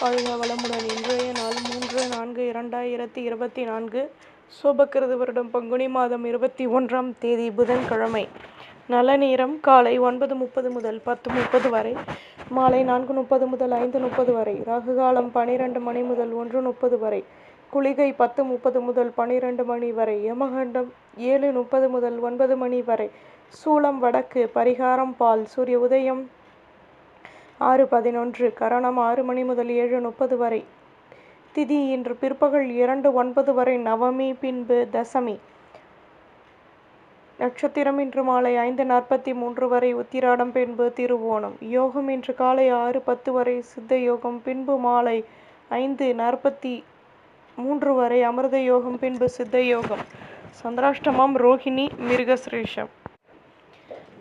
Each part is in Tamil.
வாழ்க வளமுடன் இன்றைய நாள் மூன்று நான்கு இரண்டாயிரத்தி இருபத்தி நான்கு. சோபக்கிருது வருடம் பங்குனி மாதம் இருபத்தி ஒன்றாம் தேதி புதன்கிழமை. நல்ல நேரம் காலை ஒன்பது முப்பது முதல் பத்து முப்பது வரை. மாலை நான்கு முப்பது முதல் ஐந்து முப்பது வரை. ராகு காலம் பனிரெண்டு மணி முதல் ஒன்று முப்பது வரை. குளிகை பத்து முப்பது முதல் பனிரெண்டு மணி வரை. யமகண்டம் ஏழு முப்பது முதல் ஒன்பது மணி வரை. சூளம் வடக்கு பரிகாரம் பால். சூரிய உதயம் ஆறு பதினொன்று கரணம் ஆறு மணி முதல் ஏழு முப்பது வரை. திதி இன்று பிற்பகல் இரண்டு ஒன்பது வரை நவமி பின்பு தசமி. நட்சத்திரம் இன்று மாலை ஐந்து நாற்பத்தி மூன்று வரை உத்திராடம் பின்பு திருவோணம். யோகம் இன்று காலை ஆறு பத்து வரை சித்த யோகம் பின்பு மாலை ஐந்து நாற்பத்தி மூன்று வரை அமிர்த யோகம் பின்பு சித்த யோகம். சந்திராஷ்டமம் ரோஹிணி மிருகசிரேஷம்.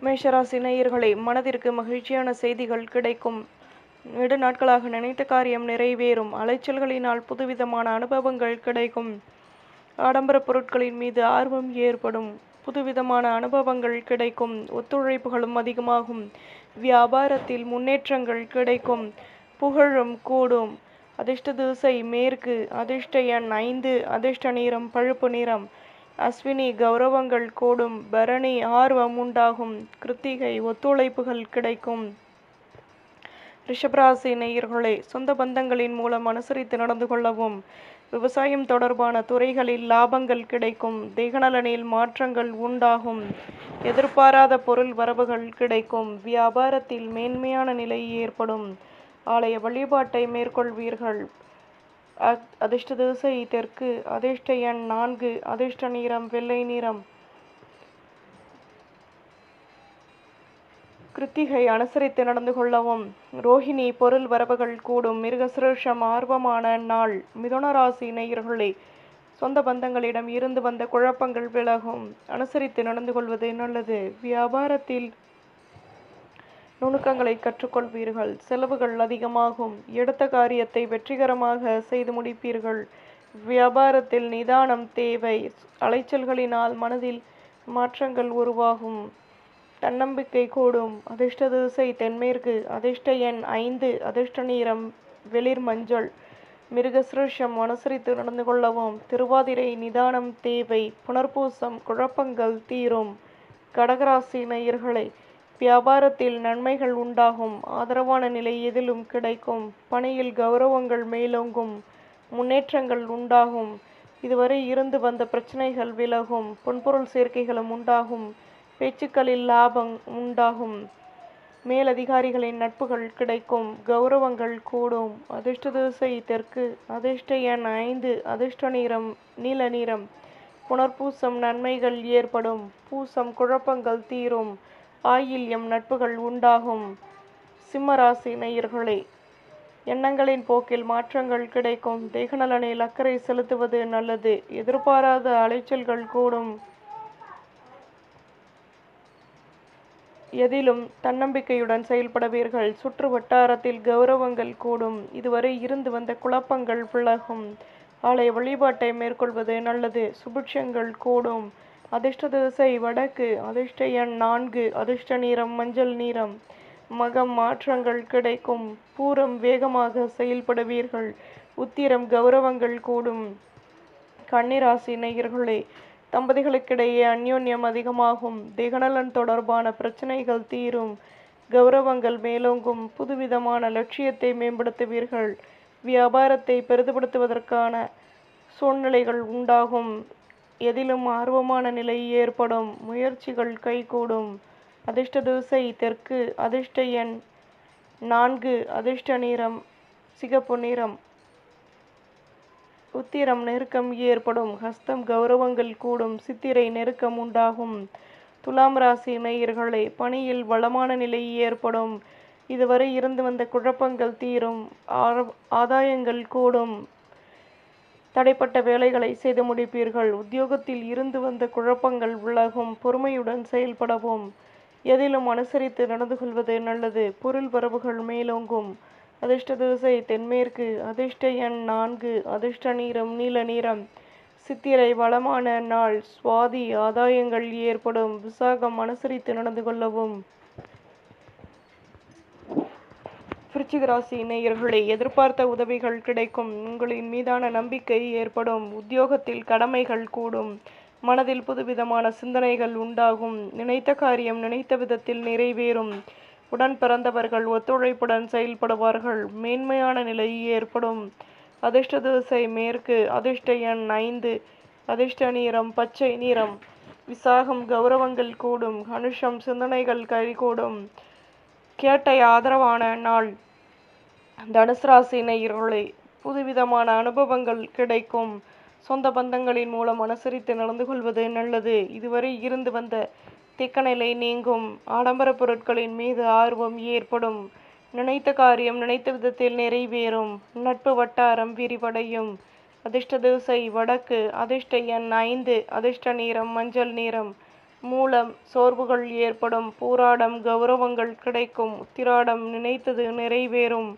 மேஷராசி நேயர்களை மனதிற்கு மகிழ்ச்சியான செய்திகள் கிடைக்கும். நெடு நாட்களாக நினைத்த காரியம் நிறைவேறும். அலைச்சல்களினால் புதுவிதமான அனுபவங்கள் கிடைக்கும். ஆடம்பர பொருட்களின் மீது ஆர்வம் ஏற்படும். புதுவிதமான அனுபவங்கள் கிடைக்கும். ஒத்துழைப்புகளும் அதிகமாகும். வியாபாரத்தில் முன்னேற்றங்கள் கிடைக்கும். புகழும் கூடும். அதிர்ஷ்ட திசை மேற்கு. அதிர்ஷ்ட எண் ஐந்து. அதிர்ஷ்ட நிறம் பழுப்பு நிறம். அஸ்வினி கௌரவங்கள் கூடும். பரணி ஆர்வம் உண்டாகும். கிருத்திகை ஒத்துழைப்புகள் கிடைக்கும். ரிஷபராசி நேயர்களே சொந்த பந்தங்களின் மூலம் அனுசரித்து நடந்து கொள்ளவும் விவசாயம் தொடர்பான துறைகளில் லாபங்கள் கிடைக்கும். தேகநலனில் மாற்றங்கள் உண்டாகும். எதிர்பாராத பொருள் வரவுகள் கிடைக்கும். வியாபாரத்தில் மேன்மையான நிலை ஏற்படும். ஆலய வழிபாட்டை மேற்கொள்வீர்கள். அதிர்ஷ்ட திசை தெற்கு அதிர்ஷ்ட எண் நான்கு அதிர்ஷ்ட நிறம் வெள்ளை நிறம். கிருத்திகை அனுசரித்து நடந்து கொள்ளவும். ரோஹிணி பொருள் வரவுகள் கூடும். மிருகசிருஷம் ஆர்வமான நாள். மிதுனராசி நேயர்களே சொந்த பந்தங்களிடம் இருந்து வந்த குழப்பங்கள் விலகும். அனுசரித்து நடந்து கொள்வது நல்லது. வியாபாரத்தில் நுணுக்கங்களை கற்றுக்கொள்வீர்கள். செலவுகள் அதிகமாகும். எடுத்த காரியத்தை வெற்றிகரமாக செய்து முடிப்பீர்கள். வியாபாரத்தில் நிதானம் தேவை. அலைச்சல்களினால் மனதில் மாற்றங்கள் உருவாகும். தன்னம்பிக்கை கூடும். அதிர்ஷ்ட திசை தென்மேற்கு. அதிர்ஷ்ட எண் ஐந்து. அதிர்ஷ்ட நீரம் வெளிர் மஞ்சள். மிருகசிருஷம் அனுசரித்து நடந்து கொள்ளவும். திருவாதிரை நிதானம் தேவை. புனர்பூசம் குழப்பங்கள் தீரும். கடகராசி நேயர்களை வியாபாரத்தில் நன்மைகள் உண்டாகும். ஆதரவான நிலை எதிலும் கிடைக்கும். பணியில் கௌரவங்கள் மேலோங்கும். முன்னேற்றங்கள் உண்டாகும். இதுவரை இருந்து வந்த பிரச்சனைகள் விலகும். பொன்பொருள் சேர்க்கைகளும் உண்டாகும். பேச்சுக்களில் லாபம் உண்டாகும். மேலதிகாரிகளின் நட்புகள் கிடைக்கும். கௌரவங்கள் கூடும். அதிர்ஷ்ட திசை தெற்கு அதிர்ஷ்ட எண் ஐந்து அதிர்ஷ்ட நிறம் நீல நிறம். புனர்பூசம் நன்மைகள் ஏற்படும். பூசம் குழப்பங்கள் தீரும். ஆயில்யம் நட்புகள் உண்டாகும். சிம்மராசி நேயர்களே எண்ணங்களின் போக்கில் மாற்றங்கள் கிடைக்கும். தேகநலனில் அக்கறை செலுத்துவது நல்லது. எதிர்பாராத அலைச்சல்கள் கூடும். எதிலும் தன்னம்பிக்கையுடன் செயல்படுவீர்கள். சுற்று வட்டாரத்தில் கௌரவங்கள் கூடும். இதுவரை இருந்து வந்த குழப்பங்கள் விலகும். ஆலய வழிபாட்டை மேற்கொள்வது நல்லது. சுபிட்சங்கள் கூடும். அதிர்ஷ்ட திசை வடக்கு அதிர்ஷ்ட எண் நான்கு அதிர்ஷ்ட நிறம் மஞ்சள் நிறம். மகம் மாற்றங்கள் கிடைக்கும். பூரம் வேகமாக செயல்படுவீர்கள். உத்திரம் கௌரவங்கள் கூடும். கன்னிராசி நேயர்களே தம்பதிகளுக்கிடையே அந்யோன்யம் அதிகமாகும். திகநலன் தொடர்பான பிரச்சனைகள் தீரும். கௌரவங்கள் மேலோங்கும். புதுவிதமான லட்சியத்தை மேம்படுத்துவீர்கள். வியாபாரத்தை பெரிதுபடுத்துவதற்கான சூழ்நிலைகள் உண்டாகும். எதிலும் ஆர்வமான நிலை ஏற்படும். முயற்சிகள் கைகூடும். அதிர்ஷ்ட திசை தெற்கு அதிர்ஷ்ட எண் நான்கு அதிர்ஷ்ட நிறம் சிகப்பு நிறம். உத்திரம் நெருக்கம் ஏற்படும். ஹஸ்தம் கௌரவங்கள் கூடும். சித்திரை நெருக்கம் உண்டாகும். துலாம் ராசி நேயர்களே பணியில் வளமான நிலை ஏற்படும். இதுவரை இருந்து வந்த குழப்பங்கள் தீரும். ஆதாயங்கள் கூடும். தடைப்பட்ட வேலைகளை செய்து முடிப்பீர்கள். உத்தியோகத்தில் இருந்து வந்த குழப்பங்கள் விலகும் பொறுமையுடன் செயல்படவும். எதிலும் அனுசரித்து நடந்து கொள்வது நல்லது. பொருள் வரவுகள் மேலோங்கும். அதிர்ஷ்ட திசை தென்மேற்கு. அதிர்ஷ்ட எண் நான்கு. அதிர்ஷ்ட நீரம் நீல நிறம். சித்திரை வளமான நாள். சுவாதி ஆதாயங்கள் ஏற்படும். விசாகம் அனுசரித்து நடந்து கொள்ளவும். விருச்சிக ராசி நேயர்களை எதிர்பார்த்த உதவிகள் கிடைக்கும். உங்களின் மீதான நம்பிக்கை ஏற்படும். உத்தியோகத்தில் கடமைகள் கூடும். மனதில் புதுவிதமான சிந்தனைகள் உண்டாகும். நினைத்த காரியம் நினைத்த விதத்தில் நிறைவேறும். உடன் பிறந்தவர்கள் ஒத்துழைப்புடன் செயல்படுவார்கள். மேன்மையான நிலை ஏற்படும். அதிர்ஷ்ட திசை மேற்கு அதிர்ஷ்ட எண் ஐந்து அதிர்ஷ்ட நீரம் பச்சை நிறம். விசாகம் கௌரவங்கள் கூடும். அனுஷம் சிந்தனைகள் கைகூடும். கேட்டை ஆதரவான நாள். தனுசு ராசி நேயர்களே புதுவிதமான அனுபவங்கள் கிடைக்கும். சொந்த பந்தங்களின் மூலம் அனுசரித்து நடந்து கொள்வது நல்லது. இதுவரை இருந்து வந்த திக்கநிலை நீங்கும். ஆடம்பர பொருட்களின் மீது ஆர்வம் ஏற்படும். நினைத்த காரியம் நினைத்த விதத்தில் நிறைவேறும். நட்பு வட்டாரம் விரிவடையும். அதிர்ஷ்ட திசை வடக்கு அதிர்ஷ்ட எண் ஐந்து அதிர்ஷ்ட நிறம் மஞ்சள் நிறம். மூலம் சோர்வுகள் ஏற்படும். பூராடம் கௌரவங்கள் கிடைக்கும். உத்திராடம் நினைத்தது நிறைவேறும்.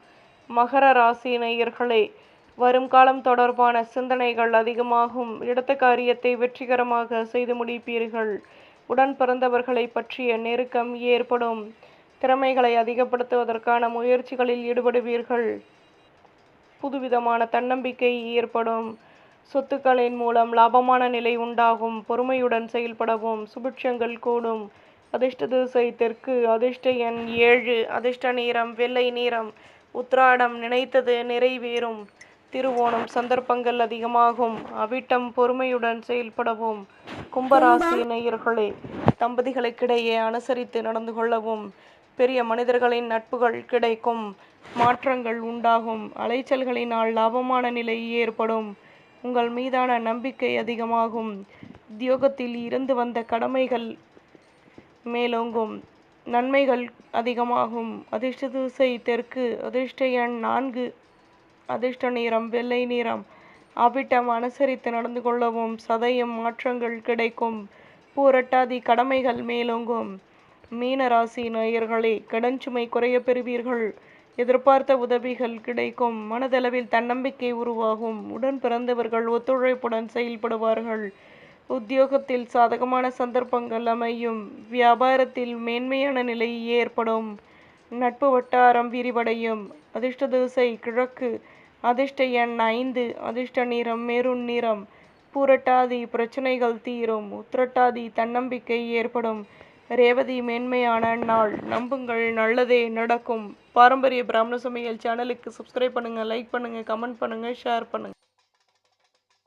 மகர ராசி நேயர்களே வரும் காலம் தொடர்பான சிந்தனைகள் அதிகமாகும். எடுத்த காரியத்தை வெற்றிகரமாக செய்து முடிப்பீர்கள். உடன் பிறந்தவர்களை பற்றிய நெருக்கம் ஏற்படும். திறமைகளை அதிகப்படுத்துவதற்கான முயற்சிகளில் ஈடுபடுவீர்கள். புதுவிதமான தன்னம்பிக்கை ஏற்படும். சொத்துக்களின் மூலம் லாபமான நிலை உண்டாகும் பொறுமையுடன் செயல்படவும் சுபிட்சங்கள் கூடும். அதிர்ஷ்ட திசை தெற்கு அதிர்ஷ்ட எண் ஏழு அதிர்ஷ்ட நீரம் வெள்ளை நீரம் உத்ராடம் நினைத்தது நிறைவேறும். திருவோணம் சந்தர்ப்பங்கள் அதிகமாகும் அவிட்டம் பொறுமையுடன் செயல்படவும். கும்பராசி நேயர்களே தம்பதிகளுக்கிடையே அனுசரித்து நடந்து கொள்ளவும் பெரிய மனிதர்களின் நட்புகள் கிடைக்கும் மாற்றங்கள் உண்டாகும் அலைச்சல்களினால் லாபமான நிலை ஏற்படும். உங்கள் மீதான நம்பிக்கை அதிகமாகும். உத்தியோகத்தில் இருந்து வந்த கடமைகள் மேலோங்கும். நன்மைகள் அதிகமாகும். அதிர்ஷ்ட திசை தெற்கு அதிர்ஷ்ட எண் நான்கு அதிர்ஷ்ட நிறம் வெள்ளை நிறம். அவிட்டம் அனுசரித்து நடந்து கொள்ளவும் சதயம் மாற்றங்கள் கிடைக்கும். பூரட்டாதி கடமைகள் மேலோங்கும். மீனராசி நேயர்களே கடன் சுமை குறைய பெறுவீர்கள். எதிர்பார்த்த உதவிகள் கிடைக்கும். மனதளவில் தன்னம்பிக்கை உருவாகும். உடன் பிறந்தவர்கள் ஒத்துழைப்புடன் செயல்படுவார்கள். உத்தியோகத்தில் சாதகமான சந்தர்ப்பங்கள் அமையும். வியாபாரத்தில் மேன்மையான நிலை ஏற்படும். நட்பு வட்டாரம் விரிவடையும். அதிர்ஷ்ட திசை கிழக்கு. அதிர்ஷ்ட எண் ஐந்து. அதிர்ஷ்ட நிறம் மெருண் நிறம். பூரட்டாதி பிரச்சனைகள் தீரும். உத்திரட்டாதி தன்னம்பிக்கை ஏற்படும். ரேவதி மேன்மையான நாள். நம்புங்கள் நல்லதே நடக்கும். பாரம்பரிய பிராமண சமையல் சேனலுக்கு சப்ஸ்கிரைப் பண்ணுங்கள் லைக் பண்ணுங்கள் கமெண்ட் பண்ணுங்கள் ஷேர் பண்ணுங்கள்